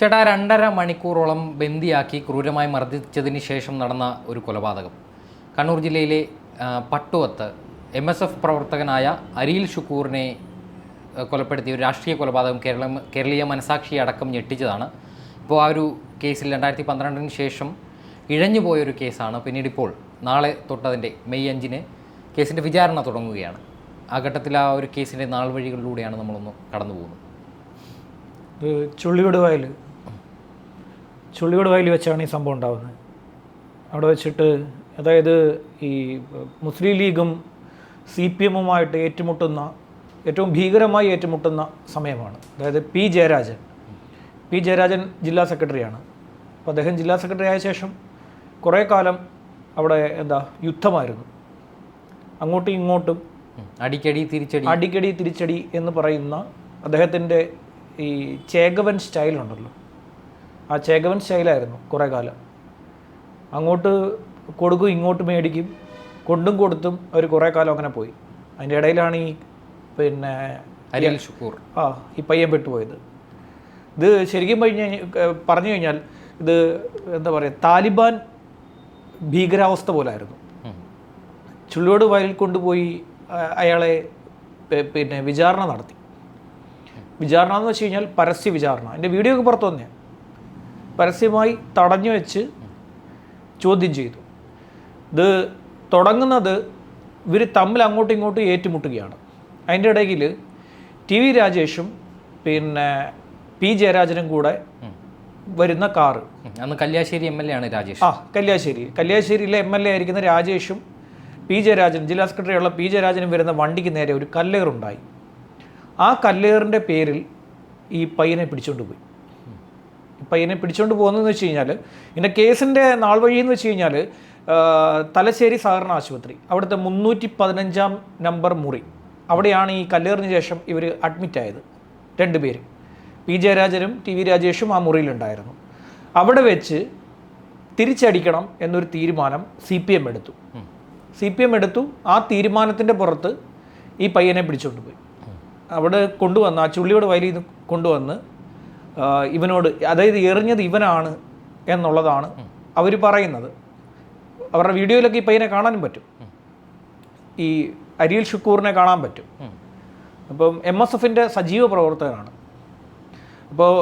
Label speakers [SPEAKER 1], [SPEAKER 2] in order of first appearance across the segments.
[SPEAKER 1] ചേട്ടാ രണ്ടര മണിക്കൂറോളം ബന്ദിയാക്കി ക്രൂരമായി മർദ്ദിച്ചതിന് ശേഷം നടന്ന ഒരു കൊലപാതകം. കണ്ണൂർ ജില്ലയിലെ പട്ടുവത്ത് എം എസ് എഫ് പ്രവർത്തകനായ അരിയിൽ ഷുക്കൂറിനെ കൊലപ്പെടുത്തിയ ഒരു രാഷ്ട്രീയ കൊലപാതകം കേരളം കേരളീയ മനസാക്ഷി അടക്കം ഞെട്ടിച്ചതാണ്. ഇപ്പോൾ ആ ഒരു കേസിൽ രണ്ടായിരത്തി പന്ത്രണ്ടിന് ശേഷം ഇഴഞ്ഞു പോയൊരു കേസാണ് പിന്നീട് ഇപ്പോൾ നാളെ തൊട്ടതിന്റെ മെയ് അഞ്ചിന് കേസിന്റെ വിചാരണ തുടങ്ങുകയാണ്. ആ ഘട്ടത്തിൽ ആ ഒരു കേസിന്റെ നാൾ വഴികളിലൂടെയാണ് നമ്മളൊന്ന് കടന്നു പോകുന്നത്
[SPEAKER 2] ഇത് ചുള്ളിയോട് വയലിൽ വെച്ചാണ് ഈ സംഭവം ഉണ്ടാകുന്നത് അവിടെ വെച്ചിട്ട് അതായത് ഈ മുസ്ലിം ലീഗും സി പി എമ്മുമായിട്ട് ഏറ്റുമുട്ടുന്ന ഏറ്റവും ഭീകരമായി ഏറ്റുമുട്ടുന്ന സമയമാണ്. അതായത് പി ജയരാജൻ. പി ജയരാജൻ ജില്ലാ സെക്രട്ടറിയാണ്. അപ്പോൾ അദ്ദേഹം ജില്ലാ സെക്രട്ടറി ആയ ശേഷം കുറേ കാലം അവിടെ എന്താ യുദ്ധമായിരുന്നു. അങ്ങോട്ടും ഇങ്ങോട്ടും.
[SPEAKER 1] അടിക്കടി തിരിച്ചടി.
[SPEAKER 2] അടിക്കടി തിരിച്ചടി എന്ന് പറയുന്ന അദ്ദേഹത്തിന്റെ ഈ ചേകവൻ സ്റ്റൈലുണ്ടല്ലോ. ആ ചേകവൻ സ്റ്റൈലായിരുന്നു കുറേ കാലം. അങ്ങോട്ട് കൊടുക്കും ഇങ്ങോട്ട് മേടിക്കും കൊണ്ടും കൊടുത്തും അവർ കുറേ കാലം അങ്ങനെ പോയി. അതിന്റെ ഇടയിലാണ് ഈ പിന്നെ
[SPEAKER 1] അരിൽ ഷുക്കൂർ.
[SPEAKER 2] ആ ഈ പയ്യൻ പെട്ടുപോയത്. ഇത് ശരിക്കും കഴിഞ്ഞ- പറഞ്ഞു കഴിഞ്ഞാൽ ഇത് എന്താ പറയുക താലിബാൻ ഭീകരാവസ്ഥ പോലെ
[SPEAKER 1] ആയിരുന്നു
[SPEAKER 2] ചുള്ളിയോട് വയലിൽ കൊണ്ടുപോയി അയാളെ പിന്നെ വിചാരണ നടത്തി. വിചാരണ എന്ന് വെച്ച് കഴിഞ്ഞാൽ പരസ്യ വിചാരണ. എന്റെ വീഡിയോ ഒക്കെ പുറത്തു വന്നേ പരസ്യമായി തടഞ്ഞു വെച്ച് ചോദ്യം ചെയ്തു. ഇത് തുടങ്ങുന്നത് ഇവർ തമ്മിൽ അങ്ങോട്ടും ഇങ്ങോട്ടും ഏറ്റുമുട്ടുകയാണ്. അതിന്റെ ഇടയിൽ ടി വി രാജേഷും പിന്നെ പി ജയരാജനും കൂടെ വരുന്ന കാറ്.
[SPEAKER 1] അന്ന് കല്യാശ്ശേരി എം എൽ എ ആണ് രാജേഷ്.
[SPEAKER 2] ആ കല്യാശ്ശേരി. കല്യാശ്ശേരിയിലെ എം എൽ എ ആയിരിക്കുന്ന രാജേഷും പി ജയരാജൻ ജില്ലാ സെക്രട്ടറിയുള്ള പി ജയരാജനും വരുന്ന വണ്ടിക്ക് നേരെ ഒരു കല്ലേറുണ്ടായി. ആ കല്ലേറിന്റെ പേരിൽ ഈ പയ്യനെ പിടിച്ചുകൊണ്ട് പോയി. ഈ ഇതിനെ പിടിച്ചുകൊണ്ട് പോകുന്നതെന്ന് വെച്ച് കഴിഞ്ഞാൽ ഇതിന്റെ കേസിന്റെ നാൾ വഴി എന്ന് വെച്ച് കഴിഞ്ഞാൽ തലശ്ശേരി സഹകരണ ആശുപത്രി അവിടുത്തെ മുന്നൂറ്റി പതിനഞ്ചാം നമ്പർ മുറി അവിടെയാണ് ഈ കല്ലേറിന് ശേഷം ഇവർ അഡ്മിറ്റ് ആയത് രണ്ടുപേരും പി ജയരാജനും ടി വി രാജേഷും ആ മുറിയിലുണ്ടായിരുന്നു. അവിടെ വെച്ച് തിരിച്ചടിക്കണം എന്നൊരു തീരുമാനം സി പി എം എടുത്തു. സി പി എം എടുത്തു ആ തീരുമാനത്തിന്റെ പുറത്ത് ഈ പയ്യനെ പിടിച്ചുകൊണ്ട് പോയി. അവിടെ കൊണ്ടുവന്ന് ആ ചുള്ളിയോട് വയലിൽ കൊണ്ടുവന്ന് ഇവനോട് അതായത് എറിഞ്ഞത് ഇവനാണ് എന്നുള്ളതാണ് അവർ പറയുന്നത്. അവരുടെ വീഡിയോയിലൊക്കെ ഈ പയ്യനെ കാണാനും പറ്റും. ഈ അരിയിൽ ഷുക്കൂറിനെ കാണാൻ പറ്റും. അപ്പം എം എസ് എഫിന്റെ സജീവ പ്രവർത്തകനാണ്. അപ്പോൾ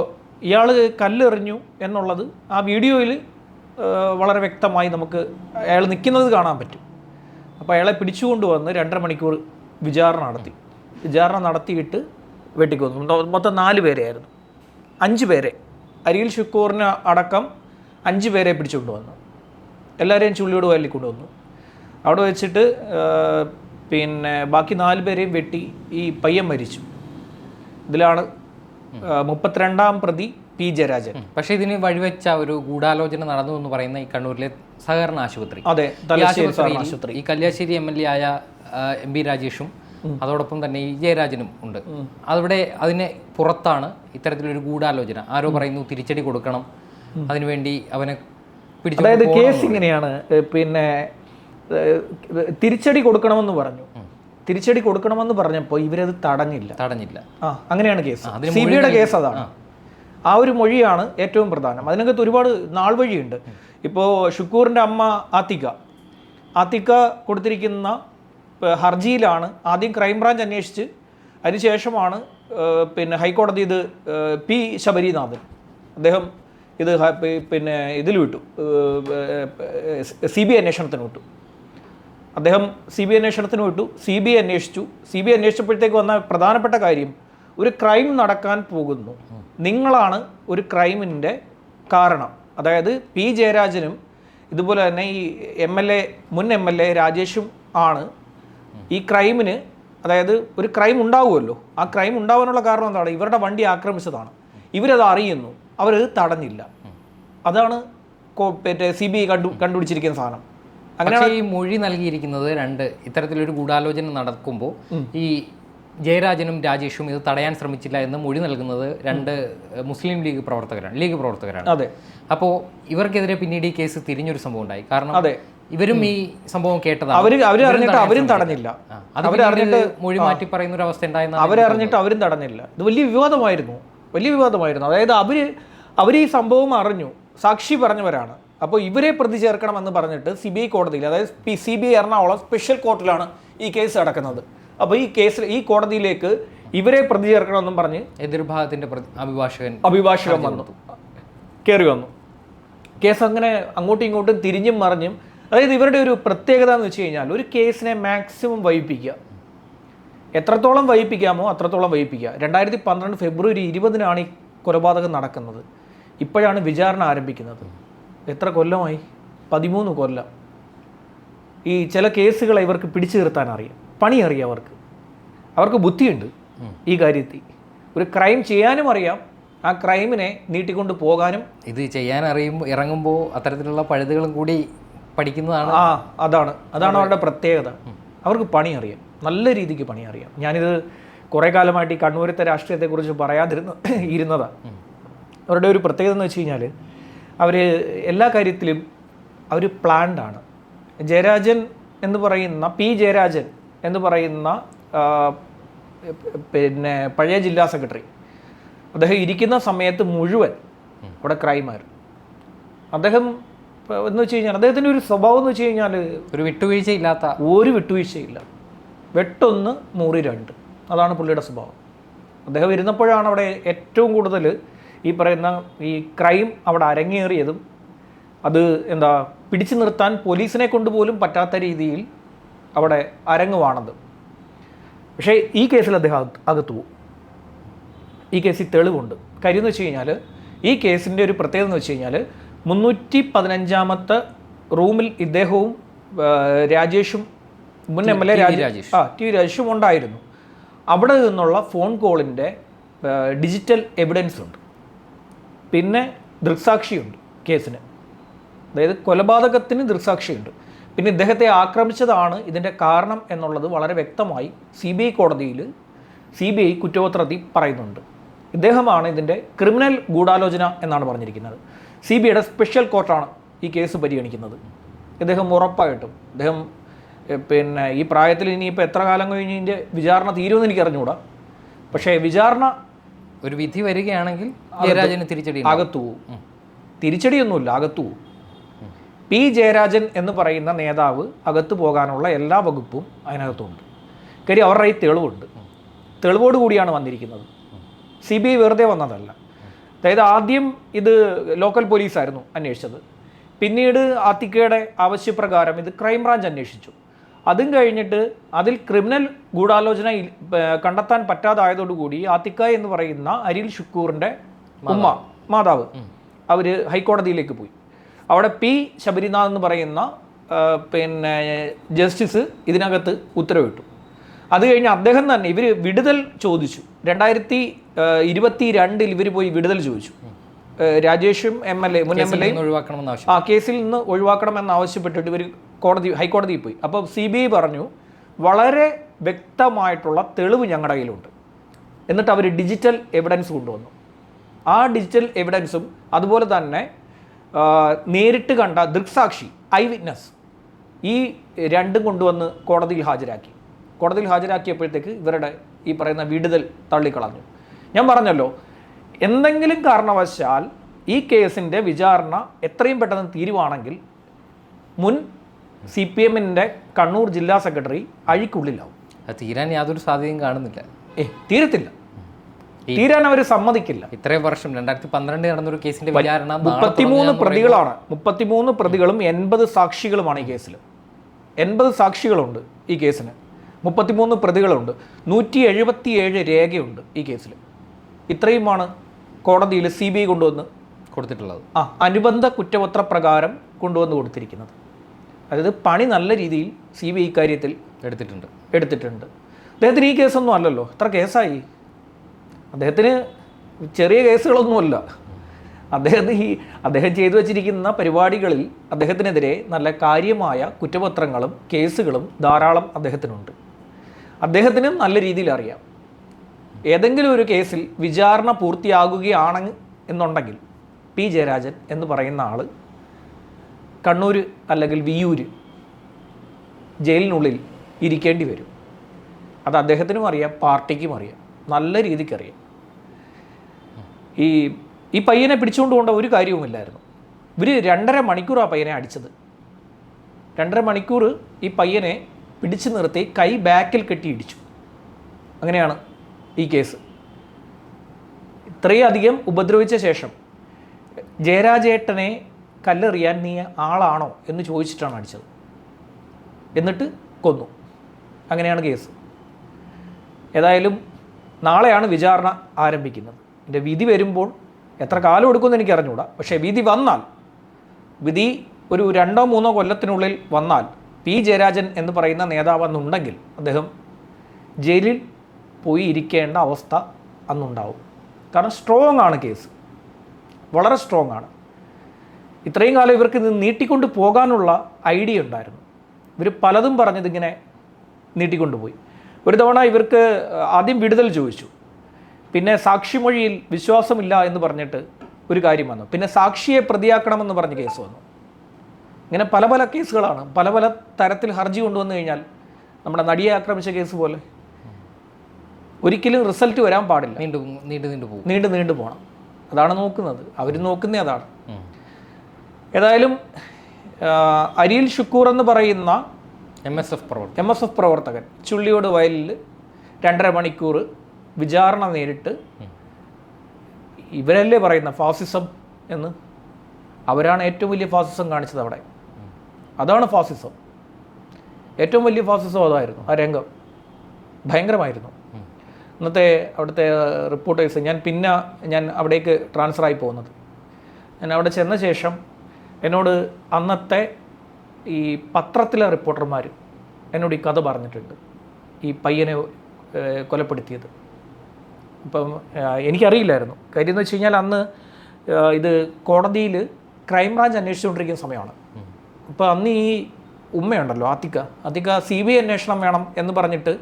[SPEAKER 2] ഇയാൾ കല്ലെറിഞ്ഞു എന്നുള്ളത് ആ വീഡിയോയിൽ വളരെ വ്യക്തമായി നമുക്ക് അയാൾ നിൽക്കുന്നത് കാണാൻ പറ്റും. അപ്പോൾ അയാളെ പിടിച്ചുകൊണ്ടുവന്ന് രണ്ടര മണിക്കൂർ വിചാരണ നടത്തി. വിചാരണ നടത്തിയിട്ട് വെട്ടിക്കൊന്നു. മൊത്തം നാല് പേരെയായിരുന്നു. അഞ്ച് പേരെ അരിയിൽ ഷുക്കൂറിന് അടക്കം അഞ്ച് പേരെ പിടിച്ചുകൊണ്ടുവന്നു എല്ലാവരെയും ചുള്ളിയോട് വയലിൽ കൊണ്ടുവന്നു. അവിടെ വെച്ചിട്ട് പിന്നെ ബാക്കി നാല് പേരെയും വെട്ടി ഈ പയ്യൻ മരിച്ചു. ഇതിലാണ് മുപ്പത്തിരണ്ടാം പ്രതി പി ജയരാജൻ.
[SPEAKER 1] പക്ഷേ ഇതിന് വഴിവെച്ച ഒരു ഗൂഢാലോചന നടന്നു എന്ന് പറയുന്ന ഈ കണ്ണൂരിലെ സഹകരണ ആശുപത്രി.
[SPEAKER 2] അതെ ആശുപത്രി.
[SPEAKER 1] ഈ കല്യാശ്ശേരി എം എൽ എ ആയ എം ബി രാജേഷും അതോടൊപ്പം തന്നെ ഈ ജയരാജനും ഉണ്ട്. അവിടെ അതിന് പുറത്താണ് ഇത്തരത്തിലൊരു ഗൂഢാലോചന. ആരോ പറയുന്നു തിരിച്ചടി കൊടുക്കണം. അതിനുവേണ്ടി അവനെ പിടിച്ചു
[SPEAKER 2] അതായത് കേസ് ഇങ്ങനെയാണ്. പിന്നെ തിരിച്ചടി കൊടുക്കണമെന്ന് പറഞ്ഞു. തിരിച്ചടി കൊടുക്കണമെന്ന് പറഞ്ഞപ്പോൾ ഇവരത് തടഞ്ഞില്ല.
[SPEAKER 1] തടഞ്ഞില്ല.
[SPEAKER 2] ആ അങ്ങനെയാണ് കേസ്. സി ബിയുടെ കേസ്. അതാണ് ആ. ഒരു മൊഴിയാണ് ഏറ്റവും പ്രധാനം. അതിനകത്ത് ഒരുപാട് നാൾ വഴിയുണ്ട്. ഇപ്പോൾ ഷുക്കൂറിന്റെ അമ്മ ആത്തിക ആത്തിക കൊടുത്തിരിക്കുന്ന ഹർജിയിലാണ് ആദ്യം ക്രൈംബ്രാഞ്ച് അന്വേഷിച്ച് അതിനുശേഷമാണ് പിന്നെ ഹൈക്കോടതി ഇത് പി ശബരിനാഥൻ അദ്ദേഹം ഇത് പിന്നെ ഇതിൽ വിട്ടു. സി ബി അന്വേഷണത്തിന് വിട്ടു. അദ്ദേഹം സി ബി അന്വേഷണത്തിന് വിട്ടു. സി ബി ഐ അന്വേഷിച്ചു. സി ബി ഐ അന്വേഷിച്ചപ്പോഴത്തേക്ക് വന്ന പ്രധാനപ്പെട്ട കാര്യം ഒരു ക്രൈം നടക്കാൻ പോകുന്നു. നിങ്ങളാണ് ഒരു ക്രൈമിന്റെ കാരണം. അതായത് പി ജയരാജനും ഇതുപോലെ തന്നെ ഈ എം എൽ എ മുൻ എം എൽ എ രാജേഷും ആണ് ഈ ക്രൈമിന് അതായത് ഒരു ക്രൈം ഉണ്ടാവുമല്ലോ. ആ ക്രൈം ഉണ്ടാവാനുള്ള കാരണം എന്താണ്? ഇവരുടെ വണ്ടി ആക്രമിച്ചതാണ്. ഇവരത് അറിയുന്നു. അവരത് തടഞ്ഞില്ല. അതാണ് മറ്റേ സി ബി ഐ കണ്ടു കണ്ടുപിടിച്ചിരിക്കുന്ന സാധനം. അങ്ങനെ
[SPEAKER 1] ഈ മൊഴി നൽകിയിരിക്കുന്നത് രണ്ട് ഇത്തരത്തിലൊരു ഗൂഢാലോചന നടക്കുമ്പോൾ ഈ ജയരാജനും രാജേഷും ഇത് തടയാൻ ശ്രമിച്ചില്ല എന്ന് മൊഴി നൽകുന്നത് രണ്ട് മുസ്ലിം ലീഗ് പ്രവർത്തകരാണ് ലീഗ് പ്രവർത്തകരാണ്.
[SPEAKER 2] അതെ.
[SPEAKER 1] അപ്പോൾ ഇവർക്കെതിരെ പിന്നീട് ഈ കേസ് തിരിഞ്ഞൊരു സംഭവം ഉണ്ടായി. കാരണം
[SPEAKER 2] അതെ.
[SPEAKER 1] ഇവരും ഈ സംഭവം കേട്ടതാണ്.
[SPEAKER 2] അവർ
[SPEAKER 1] അവർ
[SPEAKER 2] അറിഞ്ഞിട്ട് അവരും തടഞ്ഞില്ല. അവരറിഞ്ഞിട്ട്
[SPEAKER 1] മൊഴി മാറ്റി പറയുന്ന ഒരു അവസ്ഥ ഉണ്ടായിരുന്നു
[SPEAKER 2] അവരറിഞ്ഞിട്ട് അവരും തടഞ്ഞില്ല. ഇത് വലിയ വിവാദമായിരുന്നു. വലിയ വിവാദമായിരുന്നു. അതായത് അവർ അവർ ഈ സംഭവം അറിഞ്ഞു. സാക്ഷി പറഞ്ഞവരാണ്. അപ്പോൾ ഇവരെ പ്രതി ചേർക്കണമെന്ന് പറഞ്ഞിട്ട് സി ബി ഐ കോടതിയിൽ അതായത് P C B I Ernakulam special കോർട്ടിലാണ് ഈ കേസ് നടക്കുന്നത്. അപ്പോൾ ഈ കേസ് ഈ കോടതിയിലേക്ക് ഇവരെ പ്രതി ചേർക്കണമെന്നും പറഞ്ഞ്
[SPEAKER 1] എതിർഭാഗത്തിന്റെ അഭിഭാഷകൻ
[SPEAKER 2] അഭിഭാഷകൻ വന്നു. കയറി വന്നു. കേസ് അങ്ങനെ അങ്ങോട്ടും ഇങ്ങോട്ടും തിരിഞ്ഞും മറിഞ്ഞും അതായത് ഇവരുടെ ഒരു പ്രത്യേകത എന്ന് വെച്ച് കഴിഞ്ഞാൽ ഒരു കേസിനെ മാക്സിമം വൈപ്പിക്കുക എത്രത്തോളം വൈപ്പിക്കാമോ അത്രത്തോളം വൈപ്പിക്കുക രണ്ടായിരത്തി പന്ത്രണ്ട് ഫെബ്രുവരി ഇരുപതിനാണ് ഈ കൊലപാതകം നടക്കുന്നത്. ഇപ്പോഴാണ് വിചാരണ ആരംഭിക്കുന്നത്. എത്ര കൊല്ലമായി? പതിമൂന്ന് കൊല്ലം. ഈ ചില കേസുകളെ ഇവർക്ക് പിടിച്ചു നിർത്താൻ അറിയാം. പണി അറിയാം അവർക്ക്. അവർക്ക് ബുദ്ധിയുണ്ട് ഈ കാര്യത്തിൽ. ഒരു ക്രൈം ചെയ്യാനും അറിയാം. ആ ക്രൈമിനെ നീട്ടിക്കൊണ്ട് പോകാനും
[SPEAKER 1] ഇത് ചെയ്യാൻ അറിയുമ്പോൾ ഇറങ്ങുമ്പോൾ അത്തരത്തിലുള്ള പഴുതുകളും കൂടി പഠിക്കുന്നതാണ്
[SPEAKER 2] ആ അതാണ്. അതാണ് അവരുടെ പ്രത്യേകത. അവർക്ക് പണി അറിയാം നല്ല രീതിക്ക് പണി അറിയാം ഞാനിത് കുറേ കാലമായിട്ട് ഈ കണ്ണൂരത്തെ രാഷ്ട്രീയത്തെക്കുറിച്ച് പറയാതിരുന്ന ഇരുന്നതാണ് അവരുടെ ഒരു പ്രത്യേകത എന്ന് വെച്ച് കഴിഞ്ഞാൽ അവർ എല്ലാ കാര്യത്തിലും അവർ പ്ലാൻഡാണ് ജയരാജൻ എന്ന് പറയുന്ന പി ജയരാജൻ എന്ന് പറയുന്ന പിന്നെ പഴയ ജില്ലാ സെക്രട്ടറി. അദ്ദേഹം ഇരിക്കുന്ന സമയത്ത് മുഴുവൻ അവിടെ ക്രൈമായിരുന്നു അദ്ദേഹം എന്ന് വെച്ച് കഴിഞ്ഞാൽ അദ്ദേഹത്തിന്റെ ഒരു സ്വഭാവം എന്ന് വെച്ച് കഴിഞ്ഞാൽ
[SPEAKER 1] ഒരു വിട്ടുവീഴ്ചയില്ലാത്ത
[SPEAKER 2] ഒരു വിട്ടുവീഴ്ചയില്ല. വെട്ടൊന്ന് മൂറി രണ്ട്. അതാണ് പുള്ളിയുടെ സ്വഭാവം. അദ്ദേഹം ഇരുന്നപ്പോഴാണ് അവിടെ ഏറ്റവും കൂടുതൽ ഈ പറയുന്ന ഈ ക്രൈം അവിടെ അരങ്ങേറിയതും അത് എന്താ പിടിച്ചു നിർത്താൻ പോലീസിനെ കൊണ്ടുപോലും പറ്റാത്ത രീതിയിൽ അവിടെ അരങ്ങുവാണത്. പക്ഷേ ഈ കേസിൽ അദ്ദേഹം അകത്ത് അകത്തു പോകും ഈ കേസിൽ തെളിവുണ്ട്. കാര്യം എന്ന് വെച്ച് കഴിഞ്ഞാൽ ഈ കേസിന്റെ ഒരു പ്രത്യേകത എന്ന് വെച്ച് കഴിഞ്ഞാൽ മുന്നൂറ്റി പതിനഞ്ചാമത്തെ റൂമിൽ ഇദ്ദേഹവും രാജേഷും മുൻ എം എൽ എ രാജേഷ്. ആ ടി രാജേഷും ഉണ്ടായിരുന്നു. അവിടെ നിന്നുള്ള ഫോൺ കോളിന്റെ ഡിജിറ്റൽ എവിഡൻസ് ഉണ്ട്. പിന്നെ ദൃക്സാക്ഷിയുണ്ട് കേസിന്. അതായത് കൊലപാതകത്തിന് ദൃക്സാക്ഷിയുണ്ട്. പിന്നെ ഇദ്ദേഹത്തെ ആക്രമിച്ചതാണ് ഇതിന്റെ കാരണം എന്നുള്ളത് വളരെ വ്യക്തമായി സി ബി ഐ കോടതിയിൽ സി ബി ഐ കുറ്റപത്രത്തിൽ പറയുന്നുണ്ട്. ഇദ്ദേഹമാണ് ഇതിന്റെ ക്രിമിനൽ ഗൂഢാലോചന എന്നാണ് പറഞ്ഞിരിക്കുന്നത്. സി ബി ഐയുടെ സ്പെഷ്യൽ കോർട്ടാണ് ഈ കേസ് പരിഗണിക്കുന്നത്. ഇദ്ദേഹം ഉറപ്പായിട്ടും അദ്ദേഹം പിന്നെ ഈ പ്രായത്തിൽ ഇനിയിപ്പോൾ എത്ര കാലം കഴിഞ്ഞ് ഇതിന്റെ വിചാരണ തീരുമെന്ന് എനിക്ക് അറിഞ്ഞുകൂടാ പക്ഷേ വിചാരണ
[SPEAKER 1] ഒരു വിധി വരികയാണെങ്കിൽ ജയരാജന് തിരിച്ചടി
[SPEAKER 2] അകത്തു പോവും. തിരിച്ചടിയൊന്നുമില്ല അകത്തു പോവും. പി ജയരാജൻ എന്ന് പറയുന്ന നേതാവ് അകത്ത് പോകാനുള്ള എല്ലാ വകുപ്പും അതിനകത്തുണ്ട്. കാര്യം അവരുടെ ഈ തെളിവുണ്ട്. തെളിവോട് കൂടിയാണ് വന്നിരിക്കുന്നത്. സി ബി ഐ വെറുതെ വന്നതല്ല. അതായത് ആദ്യം ഇത് ലോക്കൽ പോലീസായിരുന്നു അന്വേഷിച്ചത്. പിന്നീട് ആത്തിക്കയുടെ ആവശ്യപ്രകാരം ഇത് ക്രൈംബ്രാഞ്ച് അന്വേഷിച്ചു. അതും കഴിഞ്ഞിട്ട് അതിൽ ക്രിമിനൽ ഗൂഢാലോചന കണ്ടെത്താൻ പറ്റാതായതോടുകൂടി ആത്തിക്ക എന്ന് പറയുന്ന അരിൽ ഷുക്കൂറിന്റെ ഉമ്മ മാതാവ്. അവർ ഹൈക്കോടതിയിലേക്ക് പോയി. അവിടെ പി ശബരിനാഥ് എന്ന് പറയുന്ന പിന്നെ ജസ്റ്റിസ് ഇതിനകത്ത് ഉത്തരവിട്ടു. അത് കഴിഞ്ഞ് അദ്ദേഹം തന്നെ ഇവർ വിടുതൽ ചോദിച്ചു. രണ്ടായിരത്തി ഇരുപത്തി രണ്ടിൽ ഇവർ പോയി വിടുതൽ ചോദിച്ചു. രാജേഷും എം എൽ എ മുൻ എം എൽ എ ആ കേസിൽ നിന്ന് ഒഴിവാക്കണമെന്ന് ആവശ്യപ്പെട്ടിട്ട് ഇവർ കോടതി ഹൈക്കോടതിയിൽ പോയി. അപ്പോൾ സി ബി ഐ പറഞ്ഞു വളരെ വ്യക്തമായിട്ടുള്ള തെളിവ് ഞങ്ങളുടെ കയ്യിലുണ്ട്. എന്നിട്ട് അവർ ഡിജിറ്റൽ എവിഡൻസ് കൊണ്ടുവന്നു. ആ ഡിജിറ്റൽ എവിഡൻസും അതുപോലെ തന്നെ നേരിട്ട് കണ്ട ദൃക്സാക്ഷി ഐ വിറ്റ്നസ് ഈ രണ്ടും കൊണ്ടുവന്ന് കോടതിയിൽ ഹാജരാക്കി. കോടതിയിൽ ഹാജരാക്കിയപ്പോഴത്തേക്ക് ഇവരുടെ ഈ പറയുന്ന വിടുതൽ തള്ളിക്കളഞ്ഞു. ഞാൻ പറഞ്ഞല്ലോ എന്തെങ്കിലും കാരണവശാൽ ഈ കേസിന്റെ വിചാരണ എത്രയും പെട്ടെന്ന് തീരുവാണെങ്കിൽ മുൻ സി പി എമ്മിന്റെ കണ്ണൂർ ജില്ലാ സെക്രട്ടറി അഴിക്കുള്ളിലാവും.
[SPEAKER 1] അത് തീരാൻ യാതൊരു സാധ്യതയും കാണുന്നില്ല.
[SPEAKER 2] ഏ തീരത്തില്ല. തീരാൻ അവർ സമ്മതിക്കില്ല.
[SPEAKER 1] ഇത്രയും വർഷം രണ്ടായിരത്തി പന്ത്രണ്ട് നടന്നൊരു കേസിന്റെ വിചാരണ
[SPEAKER 2] മുപ്പത്തിമൂന്ന് പ്രതികളാണ്. മുപ്പത്തിമൂന്ന് പ്രതികളും എൺപത് സാക്ഷികളുമാണ് ഈ കേസിൽ എൺപത് സാക്ഷികളുണ്ട് ഈ കേസിന്. മുപ്പത്തിമൂന്ന് പ്രതികളുണ്ട്. നൂറ്റി എഴുപത്തിയേഴ് രേഖയുണ്ട് ഈ കേസിൽ. ഇത്രയുമാണ് കോടതിയിൽ സി ബി ഐ കൊണ്ടുവന്ന്
[SPEAKER 1] കൊടുത്തിട്ടുള്ളത്.
[SPEAKER 2] ആ അനുബന്ധ കുറ്റപത്ര പ്രകാരം കൊണ്ടുവന്ന് കൊടുത്തിരിക്കുന്നത്. അതായത് പണി നല്ല രീതിയിൽ സി ബി ഐ കാര്യത്തിൽ
[SPEAKER 1] എടുത്തിട്ടുണ്ട്.
[SPEAKER 2] എടുത്തിട്ടുണ്ട്. അദ്ദേഹത്തിന് ഈ കേസൊന്നും അല്ലല്ലോ. എത്ര കേസായി. അദ്ദേഹത്തിന് ചെറിയ കേസുകളൊന്നുമല്ല. അദ്ദേഹത്തിന് ഈ അദ്ദേഹം ചെയ്തു വച്ചിരിക്കുന്ന പരിപാടികളിൽ അദ്ദേഹത്തിനെതിരെ നല്ല കാര്യമായ കുറ്റപത്രങ്ങളും കേസുകളും ധാരാളം അദ്ദേഹത്തിനുണ്ട്. അദ്ദേഹത്തിന് നല്ല രീതിയിൽ അറിയാം. ഏതെങ്കിലും ഒരു കേസിൽ വിചാരണ പൂർത്തിയാകുകയാണ് എന്നുണ്ടെങ്കിൽ പി ജയരാജൻ എന്ന് പറയുന്ന ആൾ കണ്ണൂർ അല്ലെങ്കിൽ വിയൂര് ജയിലിനുള്ളിൽ ഇരിക്കേണ്ടി വരും. അത് അദ്ദേഹത്തിനും അറിയാം പാർട്ടിക്കും അറിയാം നല്ല രീതിക്ക് അറിയാം. ഈ ഈ പയ്യനെ പിടിച്ചുകൊണ്ട് പോകേണ്ട ഒരു കാര്യവുമില്ലായിരുന്നു ഇവർ രണ്ടര മണിക്കൂർ ആ പയ്യനെ അടിച്ചത്. രണ്ടര മണിക്കൂർ ഈ പയ്യനെ പിടിച്ചു നിർത്തി കൈ ബാക്കിൽ കെട്ടി ഇടിച്ചു. അങ്ങനെയാണ് ഈ കേസ്. ഇത്രയധികം ഉപദ്രവിച്ച ശേഷം ജയരാജേട്ടനെ കല്ലെറിയാൻ നീ ആളാണോ എന്ന് ചോദിച്ചിട്ടാണ് അടിച്ചത്. എന്നിട്ട് കൊന്നു. അങ്ങനെയാണ് കേസ്. ഏതായാലും നാളെയാണ് വിചാരണ ആരംഭിക്കുന്നത്. എന്റെ വിധി വരുമ്പോൾ എത്ര കാലം എടുക്കുമെന്ന് എനിക്ക് അറിഞ്ഞുകൂടാ പക്ഷേ വിധി വന്നാൽ വിധി ഒരു രണ്ടോ മൂന്നോ കൊല്ലത്തിനുള്ളിൽ വന്നാൽ പി ജയരാജൻ എന്ന് പറയുന്ന നേതാവ് അന്നുണ്ടെങ്കിൽ അദ്ദേഹം ജയിലിൽ പോയി ഇരിക്കേണ്ട അവസ്ഥ അന്നുണ്ടാവും. കാരണം സ്ട്രോങ് ആണ് കേസ്. വളരെ സ്ട്രോങ് ആണ്. ഇത്രയും കാലം ഇവർക്ക് ഇത് നീട്ടിക്കൊണ്ട് പോകാനുള്ള ഐഡിയ ഉണ്ടായിരുന്നു. ഇവർ പലതും പറഞ്ഞതിങ്ങനെ നീട്ടിക്കൊണ്ടുപോയി ഒരു തവണ ഇവർക്ക് ആദ്യം വിടുതൽ ചോദിച്ചു. പിന്നെ സാക്ഷിമൊഴിയിൽ വിശ്വാസമില്ല എന്ന് പറഞ്ഞിട്ട് ഒരു കാര്യം വന്നു. പിന്നെ സാക്ഷിയെ പ്രതിയാക്കണമെന്ന് പറഞ്ഞ് കേസ് വന്നു. ഇങ്ങനെ പല പല കേസുകളാണ്. പല പല തരത്തിൽ ഹർജി കൊണ്ടുവന്നു കഴിഞ്ഞാൽ നമ്മുടെ നടിയെ ആക്രമിച്ച കേസ് പോലെ ഒരിക്കലും റിസൾട്ട് വരാൻ പാടില്ല.
[SPEAKER 1] നീണ്ടു നീണ്ടു നീണ്ടു പോകും.
[SPEAKER 2] നീണ്ടു നീണ്ടു പോകണം. അതാണ് നോക്കുന്നത്. അവർ നോക്കുന്നേ അതാണ്. ഏതായാലും അരിൽ അരിയിൽ ഷുക്കൂർ എന്ന് പറയുന്ന
[SPEAKER 1] എം എസ് എഫ് പ്രവർത്തകൻ.
[SPEAKER 2] എം എസ് എഫ് പ്രവർത്തകൻ ചുള്ളിയോട് വയലിൽ രണ്ടര മണിക്കൂർ വിചാരണ നേരിട്ട് ഇവരല്ലേ പറയുന്ന ഫാസിസം എന്ന് അവരാണ് ഏറ്റവും വലിയ ഫാസിസം കാണിച്ചത് അവിടെ. അതാണ് ഫാസിസം. ഏറ്റവും വലിയ ഫാസിസം അതായിരുന്നു. ആ രംഗം. ഭയങ്കരമായിരുന്നു. ഇന്നത്തെ അവിടുത്തെ റിപ്പോർട്ടേഴ്സ് ഞാൻ പിന്നെ ഞാൻ അവിടേക്ക് ട്രാൻസ്ഫർ ആയി പോകുന്നത്. ഞാൻ അവിടെ ചെന്ന ശേഷം എന്നോട് അന്നത്തെ ഈ പത്രത്തിലെ റിപ്പോർട്ടർമാർ എന്നോട് ഈ കഥ പറഞ്ഞിട്ടുണ്ട്. ഈ പയ്യനെ കൊലപ്പെടുത്തിയത്. അപ്പം ഏഹ്, എനിക്കറിയില്ലായിരുന്നു. കാര്യം എന്ന് വെച്ച് കഴിഞ്ഞാൽ അന്ന് ഇത് കോടതിയിൽ ക്രൈംബ്രാഞ്ച് അന്വേഷിച്ചുകൊണ്ടിരിക്കുന്ന സമയമാണ്. അപ്പോൾ അന്ന് ഈ ഉമ്മയുണ്ടല്ലോ Athika. Athika C B I അന്വേഷണം വേണം എന്ന് പറഞ്ഞിട്ട്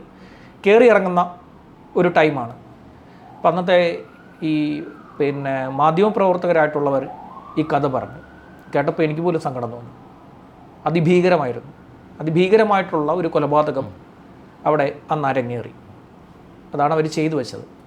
[SPEAKER 2] കയറി ഇറങ്ങുന്ന ഒരു ടൈമാണ്. അപ്പം അന്നത്തെ ഈ പിന്നെ മാധ്യമപ്രവർത്തകരായിട്ടുള്ളവർ ഈ കഥ പറഞ്ഞു. കേട്ടപ്പോൾ എനിക്ക് പോലും സങ്കടം തോന്നി. അതിഭീകരമായിരുന്നു. അതിഭീകരമായിട്ടുള്ള ഒരു കൊലപാതകം അവിടെ അന്ന് അരങ്ങേറി. അതാണ് അവർ ചെയ്തു വെച്ചത്.